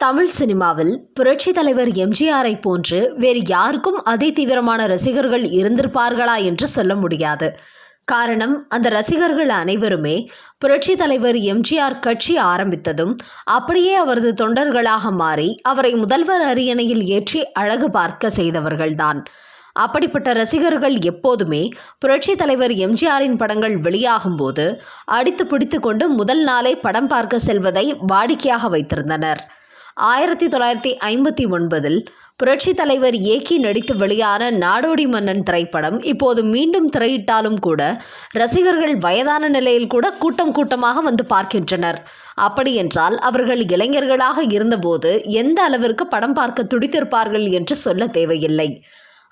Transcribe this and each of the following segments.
தமிழ் சினிமாவில் புரட்சி தலைவர் எம்ஜிஆரை போன்று வேறு யாருக்கும் அதே தீவிரமான ரசிகர்கள் இருந்திருப்பார்களா என்று சொல்ல முடியாது. காரணம் அந்த ரசிகர்கள் அனைவருமே புரட்சி தலைவர் எம்ஜிஆர் கட்சி ஆரம்பித்ததும் அப்படியே அவரது தொண்டர்களாக மாறி அவரை முதல்வர் அரியணையில் ஏற்றி அழகு பார்க்க செய்தவர்கள்தான். அப்படிப்பட்ட ரசிகர்கள் எப்போதுமே புரட்சி தலைவர் எம்ஜிஆரின் படங்கள் வெளியாகும்போது அடித்து பிடித்து கொண்டு முதல் நாளே படம் பார்க்க செல்வதை வாடிக்கையாக வைத்திருந்தனர். ஆயிரத்தி தொள்ளாயிரத்தி ஐம்பத்தி ஒன்பதில் புரட்சி தலைவர் ஏக்கி நடித்து வெளியான நாடோடி மன்னன் திரைப்படம் இப்போது மீண்டும் திரையிட்டாலும் கூட ரசிகர்கள் வயதான நிலையில் கூட கூட்டம் கூட்டமாக வந்து பார்க்கின்றனர். அப்படியென்றால் அவர்கள் இளைஞர்களாக இருந்தபோது எந்த அளவிற்கு படம் பார்க்க துடித்திருப்பார்கள் என்று சொல்ல தேவையில்லை.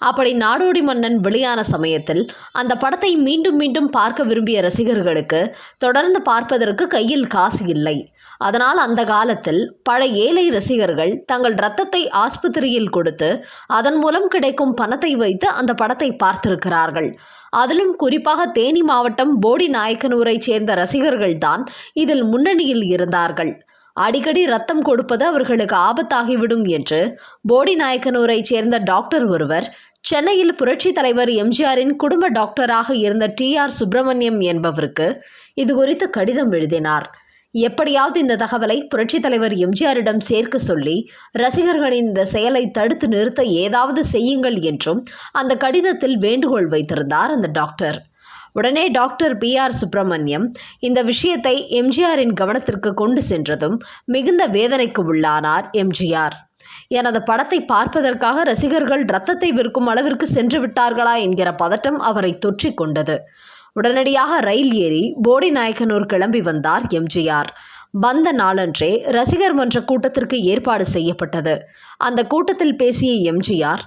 அப்படி நாடோடி மன்னன் வெளியான சமயத்தில் அந்த படத்தை மீண்டும் மீண்டும் பார்க்க விரும்பிய ரசிகர்களுக்கு தொடர்ந்து பார்ப்பதற்கு கையில் காசு இல்லை. அதனால் அந்த காலத்தில் பல ஏழை ரசிகர்கள் தங்கள் ரத்தத்தை ஆஸ்பத்திரியில் கொடுத்து அதன் மூலம் கிடைக்கும் பணத்தை வைத்து அந்த படத்தை பார்த்திருக்கிறார்கள். அதிலும் குறிப்பாக தேனி மாவட்டம் போடி நாயக்கனூரைச் சேர்ந்த ரசிகர்கள்தான் இதில் முன்னணியில் இருந்தார்கள். அடிக்கடி ரத்தம் கொடுப்பது அவர்களுக்கு ஆபத்தாகிவிடும் என்று போடி நாயக்கனூரைச் சேர்ந்த டாக்டர் ஒருவர் சென்னையில் புரட்சி தலைவர் எம்ஜிஆரின் குடும்ப டாக்டராக இருந்த டி ஆர் சுப்பிரமணியம் என்பவருக்கு இது குறித்து கடிதம் எழுதினார். எப்படியாவது இந்த தகவலை புரட்சித் தலைவர் எம்ஜிஆரிடம் சேர்க்க சொல்லி ரசிகர்களின் இந்த செயலை தடுத்து நிறுத்த ஏதாவது செய்யுங்கள் என்றும் அந்த கடிதத்தில் வேண்டுகோள் வைத்திருந்தார் அந்த டாக்டர். உடனே டாக்டர் பி ஆர் சுப்பிரமணியம் இந்த விஷயத்தை எம்ஜிஆரின் கவனத்திற்கு கொண்டு சென்றதும் மிகுந்த வேதனைக்கு உள்ளானார் எம்ஜிஆர். எனது படத்தை பார்ப்பதற்காக ரசிகர்கள் ரத்தத்தை விற்கும் அளவிற்கு சென்று விட்டார்களா? என்கிற பதட்டம் அவரை தொற்றிக் கொண்டது. உடனடியாக ரயில் ஏறி போடி நாயக்கனூர் கிளம்பி வந்தார் எம்ஜிஆர். வந்த நாளன்றே ரசிகர் மன்ற கூட்டத்திற்கு ஏற்பாடு செய்யப்பட்டது. அந்த கூட்டத்தில் பேசிய எம்ஜிஆர்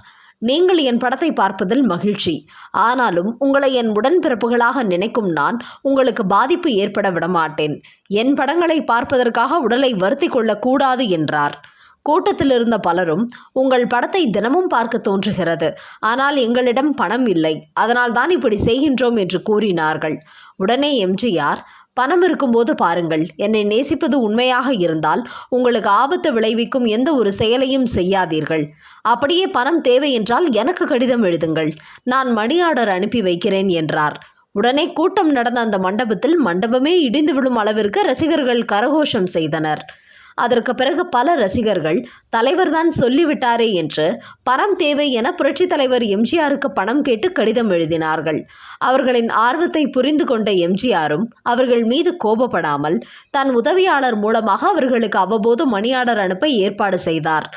நீங்கள் என் படத்தை பார்ப்பதில் மகிழ்ச்சி. ஆனாலும் உங்களை என் உடன்பிறப்புகளாக நினைக்கும் நான் உங்களுக்கு பாதிப்பு ஏற்பட விடமாட்டேன். என் படங்களை பார்ப்பதற்காக உடலை வருத்தி கொள்ளக்கூடாது என்றார். கூட்டத்தில் இருந்த பலரும் உங்கள் படத்தை தினமும் பார்க்க தோன்றுகிறது. ஆனால் எங்களிடம் பணம் இல்லை. அதனால் தான் இப்படி செய்கின்றோம் என்று கூறினார்கள். உடனே எம்ஜிஆர் பணம் இருக்கும்போது பாருங்கள். என்னை நேசிப்பது உண்மையாக இருந்தால் உங்களுக்கு ஆபத்து விளைவிக்கும் எந்த ஒரு செயலையும் செய்யாதீர்கள். அப்படியே பணம் தேவை என்றால் எனக்கு கடிதம் எழுதுங்கள். நான் மணி ஆர்டர் அனுப்பி வைக்கிறேன் என்றார். உடனே கூட்டம் நடந்த அந்த மண்டபத்தில் மண்டபமே இடிந்து விடும் அளவிற்கு ரசிகர்கள் கரகோஷம் செய்தனர். அதற்கு பிறகு பல ரசிகர்கள் தலைவர்தான் சொல்லிவிட்டாரே என்று பணம் தேவை என புரட்சித் தலைவர் எம்ஜிஆருக்கு பணம் கேட்டு கடிதம் எழுதினார்கள். அவர்களின் ஆர்வத்தை புரிந்து கொண்ட எம்ஜிஆரும் அவர்கள் மீது கோபப்படாமல் தன் உதவியாளர் மூலமாக அவர்களுக்கு அவ்வப்போது மணி ஆர்டர் அனுப்ப ஏற்பாடு செய்தார்.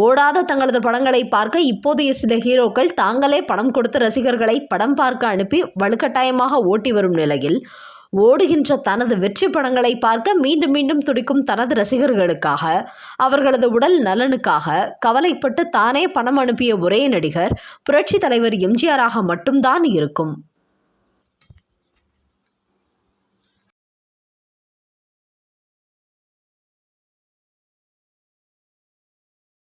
ஓடாத தங்களது படங்களை பார்க்க இப்போதைய சில ஹீரோக்கள் தாங்களே பணம் கொடுத்து ரசிகர்களை படம் பார்க்க அனுப்பி வலுக்கட்டாயமாக ஓட்டி வரும் நிலையில் ஓடுகின்ற தனது வெற்றி படங்களை பார்க்க மீண்டும் மீண்டும் துடிக்கும் தனது ரசிகர்களுக்காக அவர்களது உடல் நலனுக்காக கவலைப்பட்டு தானே பணம் அனுப்பிய ஒரே நடிகர் புரட்சி தலைவர் எம்ஜிஆராக மட்டும்தான் இருக்கும்.